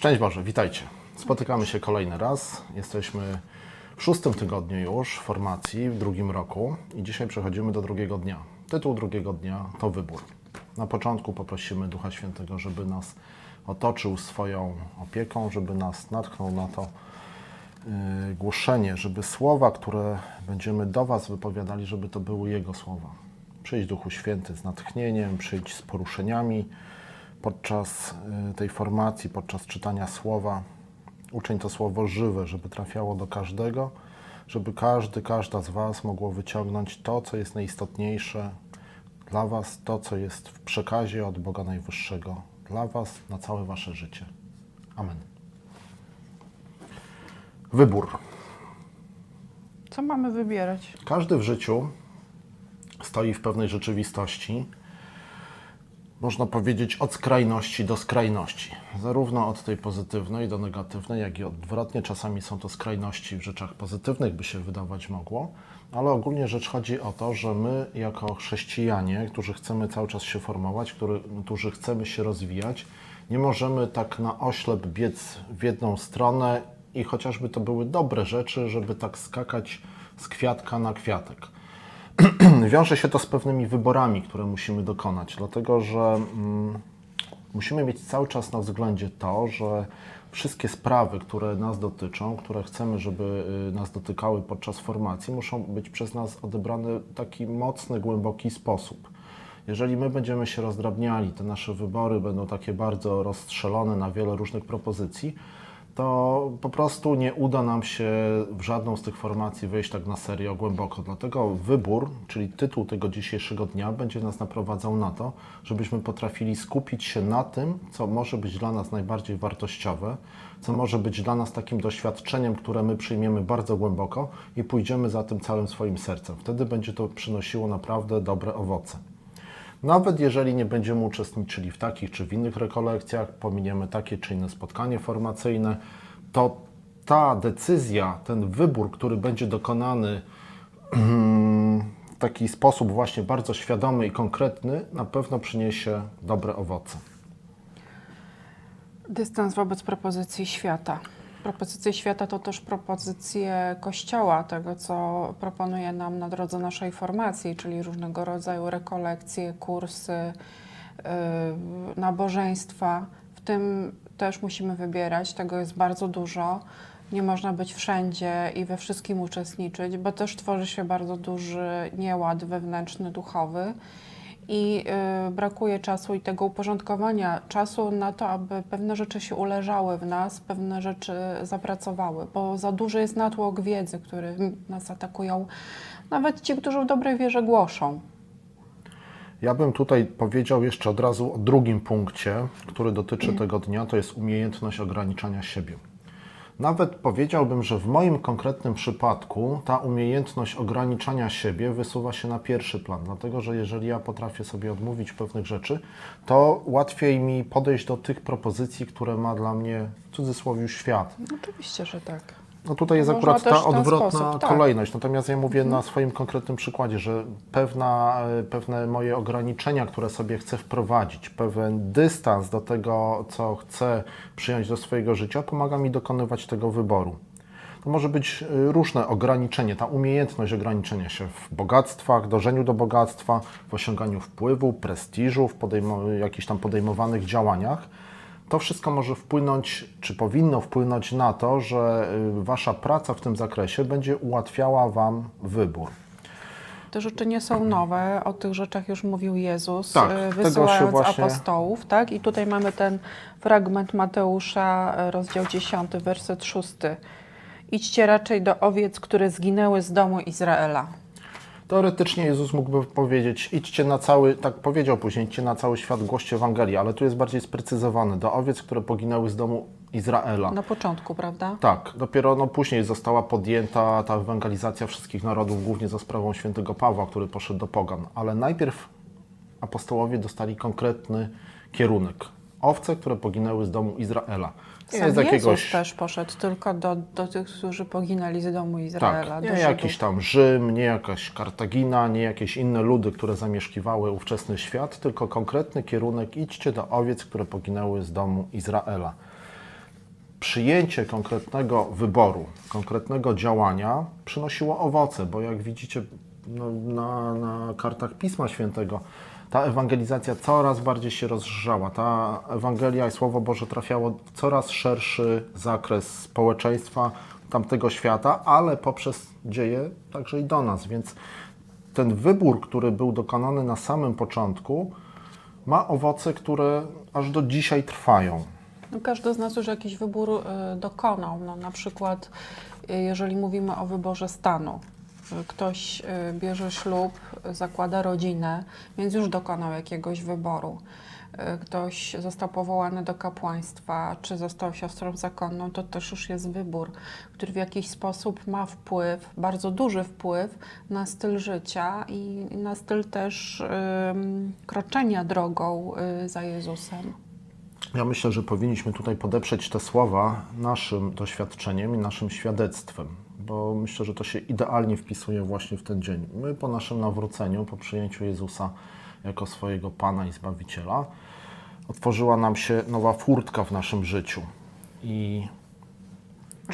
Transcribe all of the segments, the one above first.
Szczęść Boże, witajcie. Spotykamy się kolejny raz. Jesteśmy w szóstym tygodniu już formacji, w drugim roku i dzisiaj przechodzimy do drugiego dnia. Tytuł drugiego dnia to wybór. Na początku poprosimy Ducha Świętego, żeby nas otoczył swoją opieką, żeby nas natchnął na to yy, głoszenie, żeby słowa, które będziemy do Was wypowiadali, żeby to były Jego słowa. Przyjdź Duchu Święty z natchnieniem, przyjdź z poruszeniami podczas y, tej formacji, podczas czytania słowa. Uczyń to słowo żywe, żeby trafiało do każdego, żeby każdy, każda z Was mogło wyciągnąć to, co jest najistotniejsze dla Was, to, co jest w przekazie od Boga Najwyższego dla Was na całe Wasze życie. Amen. Wybór. Co mamy wybierać? Każdy w życiu stoi w pewnej rzeczywistości, można powiedzieć od skrajności do skrajności. Zarówno od tej pozytywnej do negatywnej, jak i odwrotnie. Czasami są to skrajności w rzeczach pozytywnych, by się wydawać mogło, ale ogólnie rzecz chodzi o to, że my jako chrześcijanie, którzy chcemy cały czas się formować, który, którzy chcemy się rozwijać, nie możemy tak na oślep biec w jedną stronę i chociażby to były dobre rzeczy, żeby tak skakać z kwiatka na kwiatek. Wiąże się to z pewnymi wyborami, które musimy dokonać, dlatego że mm, musimy mieć cały czas na względzie to, że wszystkie sprawy, które nas dotyczą, które chcemy, żeby y, nas dotykały podczas formacji, muszą być przez nas odebrane w taki mocny, głęboki sposób. Jeżeli my będziemy się rozdrabniali, te nasze wybory będą takie bardzo rozstrzelone na wiele różnych propozycji, to po prostu nie uda nam się w żadną z tych formacji wejść tak na serio głęboko. Dlatego wybór, czyli tytuł tego dzisiejszego dnia, będzie nas naprowadzał na to, żebyśmy potrafili skupić się na tym, co może być dla nas najbardziej wartościowe, co może być dla nas takim doświadczeniem, które my przyjmiemy bardzo głęboko i pójdziemy za tym całym swoim sercem. Wtedy będzie to przynosiło naprawdę dobre owoce. Nawet jeżeli nie będziemy uczestniczyli w takich czy w innych rekolekcjach, pominiemy takie czy inne spotkanie formacyjne, to ta decyzja, ten wybór, który będzie dokonany w taki sposób właśnie bardzo świadomy i konkretny, na pewno przyniesie dobre owoce. Dystans wobec propozycji świata. Propozycje świata to też propozycje Kościoła, tego co proponuje nam na drodze naszej formacji, czyli różnego rodzaju rekolekcje, kursy, yy, nabożeństwa. W tym też musimy wybierać, tego jest bardzo dużo. Nie można być wszędzie i we wszystkim uczestniczyć, bo też tworzy się bardzo duży nieład wewnętrzny, duchowy i y, brakuje czasu i tego uporządkowania czasu na to, aby pewne rzeczy się uleżały w nas, pewne rzeczy zapracowały, bo za duży jest natłok wiedzy, który nas atakują, nawet ci, którzy w dobrej wierze głoszą. Ja bym tutaj powiedział jeszcze od razu o drugim punkcie, który dotyczy tego dnia, to jest umiejętność ograniczania siebie. Nawet powiedziałbym, że w moim konkretnym przypadku ta umiejętność ograniczania siebie wysuwa się na pierwszy plan, dlatego że jeżeli ja potrafię sobie odmówić pewnych rzeczy, to łatwiej mi podejść do tych propozycji, które ma dla mnie w cudzysłowie świat. Oczywiście, że tak. No tutaj jest Można akurat ta odwrotna sposób, tak. kolejność. Natomiast ja mówię na swoim konkretnym przykładzie, że pewna, e, pewne moje ograniczenia, które sobie chcę wprowadzić, pewien dystans do tego, co chcę przyjąć do swojego życia, pomaga mi dokonywać tego wyboru. To może być e, różne ograniczenie, ta umiejętność ograniczenia się w bogactwach, dążeniu do bogactwa, w osiąganiu wpływu, prestiżu, w jakichś tam podejmowanych działaniach. To wszystko może wpłynąć, czy powinno wpłynąć na to, że y, Wasza praca w tym zakresie będzie ułatwiała Wam wybór. Te rzeczy nie są nowe, o tych rzeczach już mówił Jezus, Tak, y, wysyłając właśnie- apostołów, tak? I tutaj mamy ten fragment Mateusza, y, rozdział 10, werset 6. Idźcie raczej do owiec, które zginęły z domu Izraela. Teoretycznie Jezus mógłby powiedzieć, idźcie na cały, tak powiedział później, idźcie na cały świat, głoście Ewangelię, ale tu jest bardziej sprecyzowane, do owiec, które poginęły z domu Izraela. Na początku, prawda? Tak, dopiero no, później została podjęta ta ewangelizacja wszystkich narodów, głównie za sprawą świętego Pawła, który poszedł do pogan. Ale najpierw apostołowie dostali konkretny kierunek. Owce, które poginęły z domu Izraela. Nie Sam jest Jezus jakiegoś, też poszedł tylko do, do tych, którzy poginęli z domu Izraela. tak, nie jakiś tam Rzym, nie jakaś Kartagina, nie jakieś inne ludy, które zamieszkiwały ówczesny świat, tylko konkretny kierunek idźcie do owiec, które poginęły z domu Izraela. przyjęcie konkretnego wyboru, konkretnego działania przynosiło owoce, bo jak widzicie no, na, na kartach Pisma Świętego, ta ewangelizacja coraz bardziej się rozszerzała. Ta Ewangelia i Słowo Boże trafiało w coraz szerszy zakres społeczeństwa tamtego świata, ale poprzez dzieje także i do nas. Więc ten wybór, który był dokonany na samym początku, ma owoce, które aż do dzisiaj trwają. No, każdy z nas już jakiś wybór y, dokonał. No, na przykład, y, jeżeli mówimy o wyborze stanu, ktoś y, bierze ślub, zakłada rodzinę, więc już dokonał jakiegoś wyboru. Y, Ktoś został powołany do kapłaństwa, czy został siostrą zakonną, to też już jest wybór, który w jakiś sposób ma wpływ, bardzo duży wpływ na styl życia i na styl też ym, kroczenia drogą y, za Jezusem. Ja myślę, że powinniśmy tutaj podeprzeć te słowa naszym doświadczeniem i naszym świadectwem, bo myślę, że to się idealnie wpisuje właśnie w ten dzień. My po naszym nawróceniu, po przyjęciu Jezusa jako swojego Pana i Zbawiciela, otworzyła nam się nowa furtka w naszym życiu. I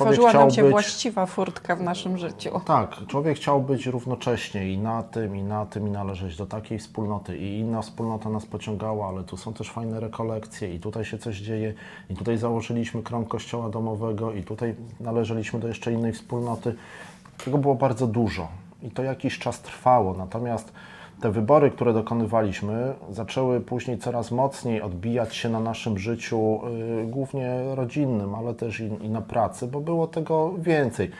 Otworzyła nam się być- właściwa furtka w naszym życiu. Tak, człowiek chciał być równocześnie i na tym, i na tym, i należeć do takiej wspólnoty. I inna wspólnota nas pociągała, ale tu są też fajne rekolekcje, i tutaj się coś dzieje, i tutaj założyliśmy krąg kościoła domowego, i tutaj należeliśmy do jeszcze innej wspólnoty. Tego było bardzo dużo i to jakiś czas trwało. Natomiast te wybory, które dokonywaliśmy, zaczęły później coraz mocniej odbijać się na naszym życiu, y, głównie rodzinnym, ale też i, i na pracy, bo było tego więcej.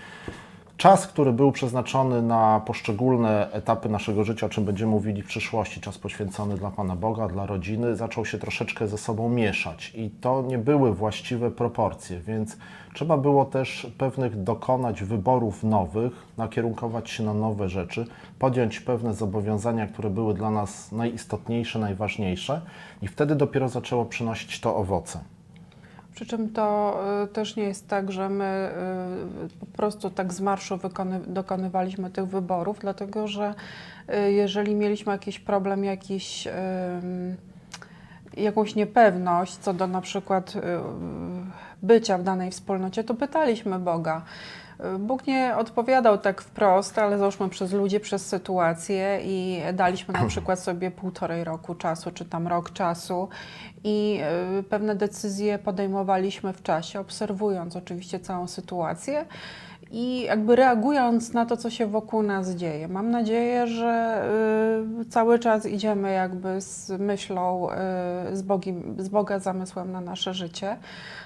Czas, który był przeznaczony na poszczególne etapy naszego życia, o czym będziemy mówili w przyszłości, czas poświęcony dla Pana Boga, dla rodziny, zaczął się troszeczkę ze sobą mieszać. I to nie były właściwe proporcje, więc trzeba było też pewnych dokonać wyborów nowych, nakierunkować się na nowe rzeczy, podjąć pewne zobowiązania, które były dla nas najistotniejsze, najważniejsze. I wtedy dopiero zaczęło przynosić to owoce. Przy czym to y, też nie jest tak, że my y, po prostu tak z marszu dokonywaliśmy tych wyborów, dlatego że y, jeżeli mieliśmy jakiś problem, jakiś, jakąś niepewność co do na przykład bycia w danej wspólnocie, to pytaliśmy Boga. Bóg nie odpowiadał tak wprost, ale załóżmy przez ludzi, przez sytuację i daliśmy na przykład sobie półtorej roku czasu, czy tam rok czasu i y, pewne decyzje podejmowaliśmy w czasie, obserwując oczywiście całą sytuację i jakby reagując na to, co się wokół nas dzieje. Mam nadzieję, że y, cały czas idziemy jakby z myślą, y, z, Bogiem, z Boga zamysłem na nasze życie,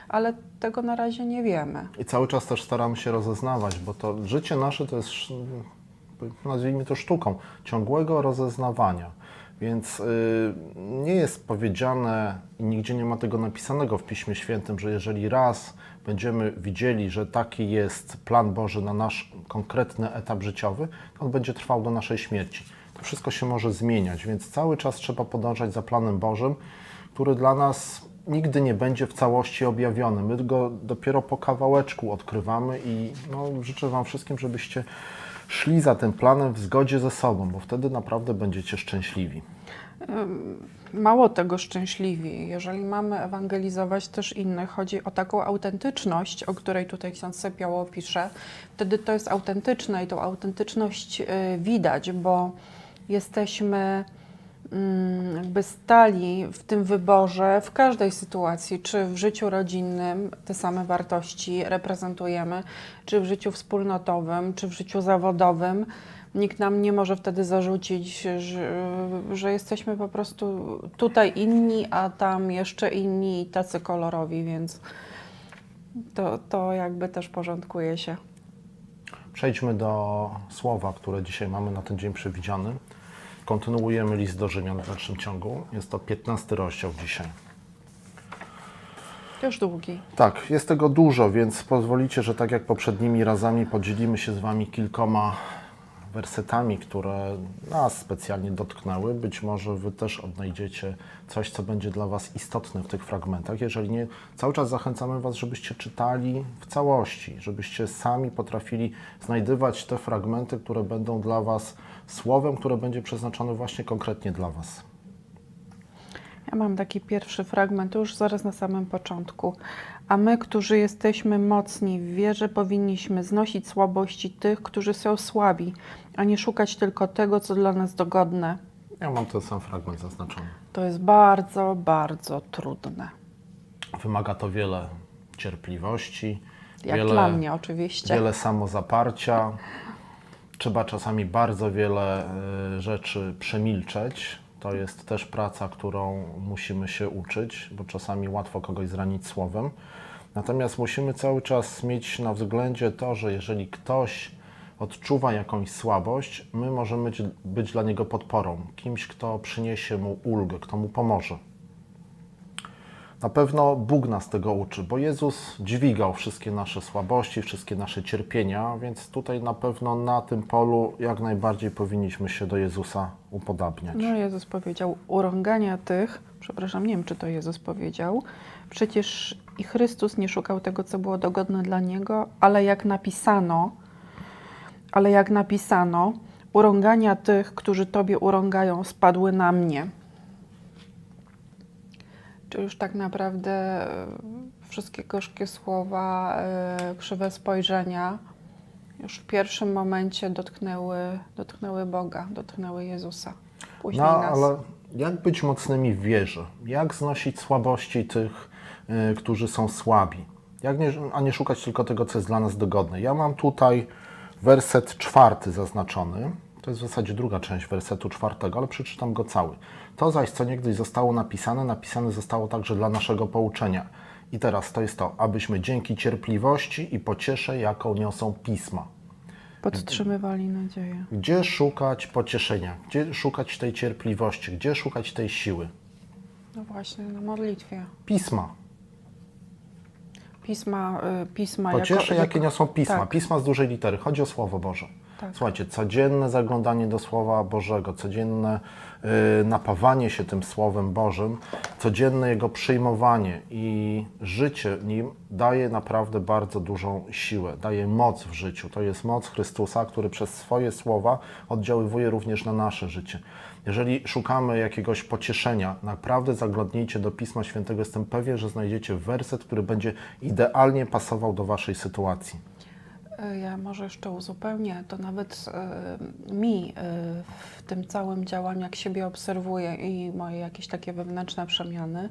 ale tego na razie nie wiemy. I cały czas też staramy się rozeznawać, bo to życie nasze to jest, sz- nazwijmy to sztuką, ciągłego rozeznawania. Więc y, nie jest powiedziane i nigdzie nie ma tego napisanego w Piśmie Świętym, że jeżeli raz będziemy widzieli, że taki jest plan Boży na nasz konkretny etap życiowy, to on będzie trwał do naszej śmierci. To wszystko się może zmieniać, więc cały czas trzeba podążać za planem Bożym, który dla nas nigdy nie będzie w całości objawiony. My go dopiero po kawałeczku odkrywamy i no, życzę Wam wszystkim, żebyście szli za tym planem w zgodzie ze sobą, bo wtedy naprawdę będziecie szczęśliwi. Mało tego szczęśliwi. Jeżeli mamy ewangelizować też innych, chodzi o taką autentyczność, o której tutaj ksiądz Sepiało pisze, wtedy to jest autentyczne i tą autentyczność y, widać, bo jesteśmy jakby stali w tym wyborze w każdej sytuacji, czy w życiu rodzinnym te same wartości reprezentujemy, czy w życiu wspólnotowym, czy w życiu zawodowym. Nikt nam nie może wtedy zarzucić, że, że jesteśmy po prostu tutaj inni, a tam jeszcze inni i tacy kolorowi, więc to, to jakby też porządkuje się. Przejdźmy do słowa, które dzisiaj mamy na ten dzień przewidziany. Kontynuujemy list do Rzymian w dalszym ciągu. Jest to 15 rozdział dzisiaj. Też długi. Tak, jest tego dużo, więc pozwolicie, że tak jak poprzednimi razami podzielimy się z Wami kilkoma wersetami, które nas specjalnie dotknęły. Być może Wy też odnajdziecie coś, co będzie dla Was istotne w tych fragmentach. Jeżeli nie, cały czas zachęcamy Was, żebyście czytali w całości, żebyście sami potrafili znajdywać te fragmenty, które będą dla Was słowem, które będzie przeznaczone właśnie konkretnie dla Was. Ja mam taki pierwszy fragment, już zaraz na samym początku. A my, którzy jesteśmy mocni w wierze, powinniśmy znosić słabości tych, którzy są słabi, a nie szukać tylko tego, co dla nas dogodne. Ja mam ten sam fragment zaznaczony. To jest bardzo, bardzo trudne. Wymaga to wiele cierpliwości, Jak wiele, dla mnie oczywiście. wiele samozaparcia. Trzeba czasami bardzo wiele y, rzeczy przemilczeć. To jest też praca, którą musimy się uczyć, bo czasami łatwo kogoś zranić słowem. Natomiast musimy cały czas mieć na względzie to, że jeżeli ktoś odczuwa jakąś słabość, my możemy być, dla niego podporą, kimś, kto przyniesie mu ulgę, kto mu pomoże. Na pewno Bóg nas tego uczy, bo Jezus dźwigał wszystkie nasze słabości, wszystkie nasze cierpienia, więc tutaj na pewno na tym polu jak najbardziej powinniśmy się do Jezusa upodabniać. No Jezus powiedział, urągania tych, przepraszam, nie wiem, czy to Jezus powiedział, przecież i Chrystus nie szukał tego, co było dogodne dla Niego, ale jak napisano, ale jak napisano, urągania tych, którzy Tobie urągają, spadły na mnie. Już tak naprawdę e, wszystkie gorzkie słowa, e, krzywe spojrzenia już w pierwszym momencie dotknęły, dotknęły Boga, dotknęły Jezusa. Później No, nas. ale jak być mocnymi w wierze? Jak znosić słabości tych, y, którzy są słabi? Jak nie, a nie szukać tylko tego, co jest dla nas dogodne? Ja mam tutaj werset czwarty zaznaczony. To jest w zasadzie druga część wersetu czwartego, ale przeczytam go cały. To zaś, co niegdyś zostało napisane, napisane zostało także dla naszego pouczenia. I teraz to jest to, abyśmy dzięki cierpliwości i pociesze, jaką niosą pisma. Podtrzymywali nadzieję. Gdzie szukać pocieszenia? Gdzie szukać tej cierpliwości? Gdzie szukać tej siły? No właśnie, na modlitwie. Pisma. Pisma, y, pisma Pociesze, jako, jakie niosą pisma. tak. Pisma z dużej litery. Chodzi o Słowo Boże. Tak. Słuchajcie, codzienne zaglądanie do Słowa Bożego, codzienne y, napawanie się tym Słowem Bożym, codzienne jego przyjmowanie i życie nim daje naprawdę bardzo dużą siłę, daje moc w życiu. To jest moc Chrystusa, który przez swoje słowa oddziaływuje również na nasze życie. Jeżeli szukamy jakiegoś pocieszenia, naprawdę zaglądnijcie do Pisma Świętego. Jestem pewien, że znajdziecie werset, który będzie idealnie pasował do Waszej sytuacji. Y, Ja może jeszcze uzupełnię, to nawet y, mi y, w tym całym działaniu, jak siebie obserwuję i moje jakieś takie wewnętrzne przemiany,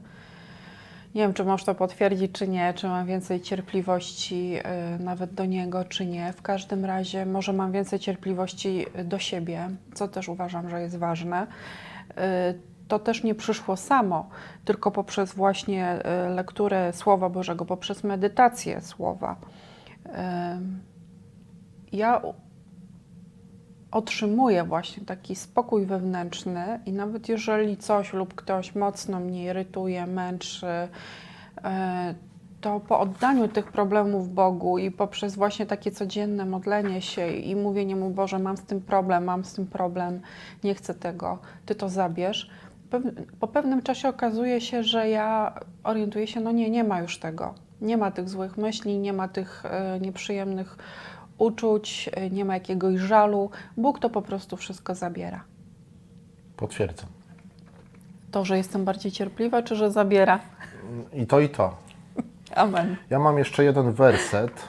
nie wiem, czy możesz to potwierdzić, czy nie, czy mam więcej cierpliwości y, nawet do niego, czy nie. W każdym razie może mam więcej cierpliwości do siebie, co też uważam, że jest ważne. Y, To też nie przyszło samo, tylko poprzez właśnie lekturę Słowa Bożego, poprzez medytację Słowa. Ja otrzymuję właśnie taki spokój wewnętrzny i nawet jeżeli coś lub ktoś mocno mnie irytuje, męczy, e, to po oddaniu tych problemów Bogu i poprzez właśnie takie codzienne modlenie się i mówienie Mu, Boże, mam z tym problem, mam z tym problem, nie chcę tego, Ty to zabierz. Po pewnym czasie okazuje się, że ja orientuję się, no nie, nie ma już tego. Nie ma tych złych myśli, nie ma tych e, nieprzyjemnych uczuć, e, nie ma jakiegoś żalu. Bóg to po prostu wszystko zabiera. Potwierdzam. To, że jestem bardziej cierpliwa, czy że zabiera? I to, i to. Amen. Ja mam jeszcze jeden werset.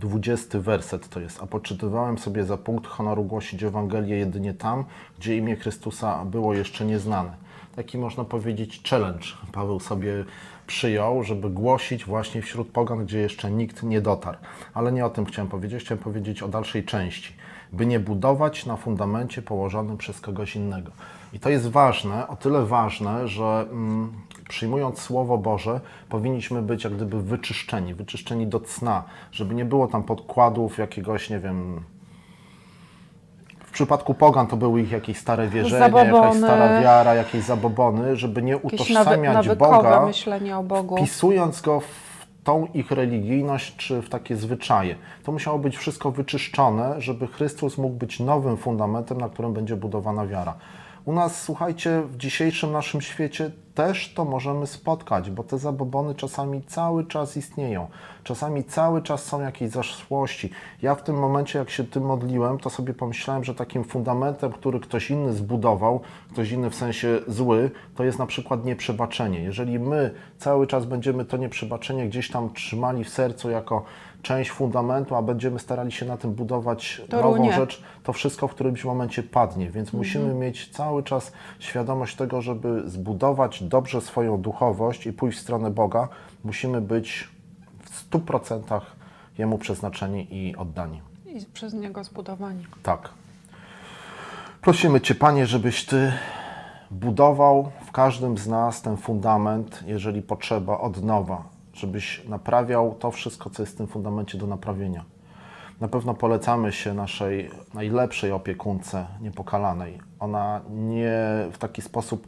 Dwudziesty werset to jest. A poczytywałem sobie za punkt honoru głosić Ewangelię jedynie tam, gdzie imię Chrystusa było jeszcze nieznane. Taki można powiedzieć challenge Paweł sobie przyjął, żeby głosić właśnie wśród pogan, gdzie jeszcze nikt nie dotarł. Ale nie o tym chciałem powiedzieć, chciałem powiedzieć o dalszej części. By nie budować na fundamencie położonym przez kogoś innego. I to jest ważne, o tyle ważne, że mm, przyjmując Słowo Boże, powinniśmy być jak gdyby wyczyszczeni, wyczyszczeni do cna, żeby nie było tam podkładów jakiegoś, nie wiem. W przypadku pogan to były ich jakieś stare wierzenia, jakaś Zabobony. stara wiara, jakieś zabobony, żeby nie nawy, utożsamiać nawykowe Boga, myślenie o Bogu. wpisując go w tą ich religijność czy w takie zwyczaje. To musiało być wszystko wyczyszczone, żeby Chrystus mógł być nowym fundamentem, na którym będzie budowana wiara. U nas, słuchajcie, w dzisiejszym naszym świecie też to możemy spotkać, bo te zabobony czasami cały czas istnieją. Czasami cały czas są jakieś zaszłości. Ja w tym momencie, jak się tym modliłem, to sobie pomyślałem, że takim fundamentem, który ktoś inny zbudował, ktoś inny w sensie zły, to jest na przykład nieprzebaczenie. Jeżeli my cały czas będziemy to nieprzebaczenie gdzieś tam trzymali w sercu jako część fundamentu, a będziemy starali się na tym budować nową rzecz, to wszystko w którymś momencie padnie, więc musimy mieć cały czas świadomość tego, żeby zbudować dobrze swoją duchowość i pójść w stronę Boga, musimy być w 100% Jemu przeznaczeni i oddani. I przez niego zbudowani. Tak. Prosimy Cię, Panie, żebyś Ty budował w każdym z nas ten fundament, jeżeli potrzeba, od nowa, żebyś naprawiał to wszystko, co jest w tym fundamencie do naprawienia. Na pewno polecamy się naszej najlepszej opiekunce niepokalanej. Ona nie w taki sposób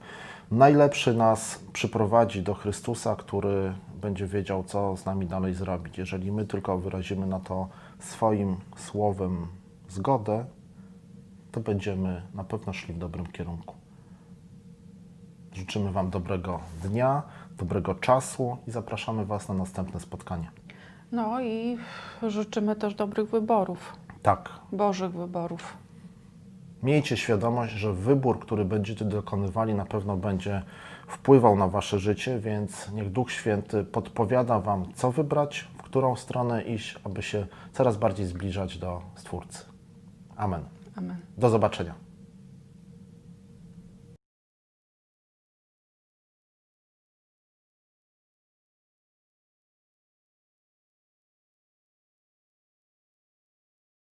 najlepszy nas przyprowadzi do Chrystusa, który będzie wiedział, co z nami dalej zrobić. Jeżeli my tylko wyrazimy na to swoim słowem zgodę, to będziemy na pewno szli w dobrym kierunku. Życzymy Wam dobrego dnia, dobrego czasu i zapraszamy Was na następne spotkanie. No i życzymy też dobrych wyborów, Tak, Bożych wyborów. Miejcie świadomość, że wybór, który będziecie dokonywali, na pewno będzie wpływał na Wasze życie, więc niech Duch Święty podpowiada Wam, co wybrać, w którą stronę iść, aby się coraz bardziej zbliżać do Stwórcy. Amen. Amen. Do zobaczenia.